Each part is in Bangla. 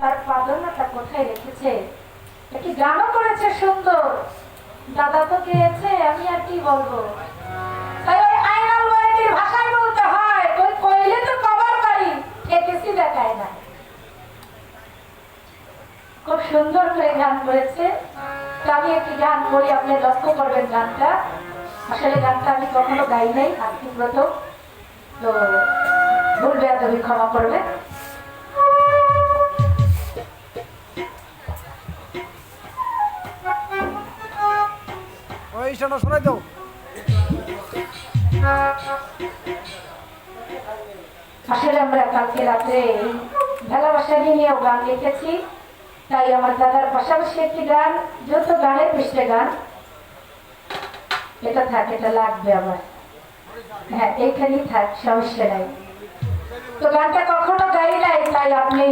তার পাদনাটা কোথায় রেখেছে? একটি গানও করেছে সুন্দর। দাদা তো গেয়েছে, আমি আর কি বলব? খুব সুন্দর গান করেছে। আমি একটি গান করি লক্ষ্য করবেন গানটা। আসলে গানটা আমি কখনো গাই নাই তো ক্ষমা করবেন। ইশানা শোনাই দাও আসলে আমরা কালকে রাত্রে ভালোবাসাকে নিয়েও গান লিখেছি, তাই আমার দাদার পাশাপাশি একটি গান যত গানের পৃষ্ঠে গান। এটা থাক, এটা লাগবে আমার। হ্যাঁ এইখানেই থাক, সমস্যা নাই। তো গানটা কখনো গাই নাই, তাই আপনি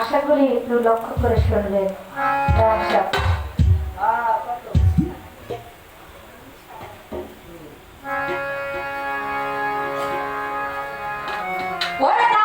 আশা করি একটু লক্ষ্য করে শুনবেন। ¡Fuera!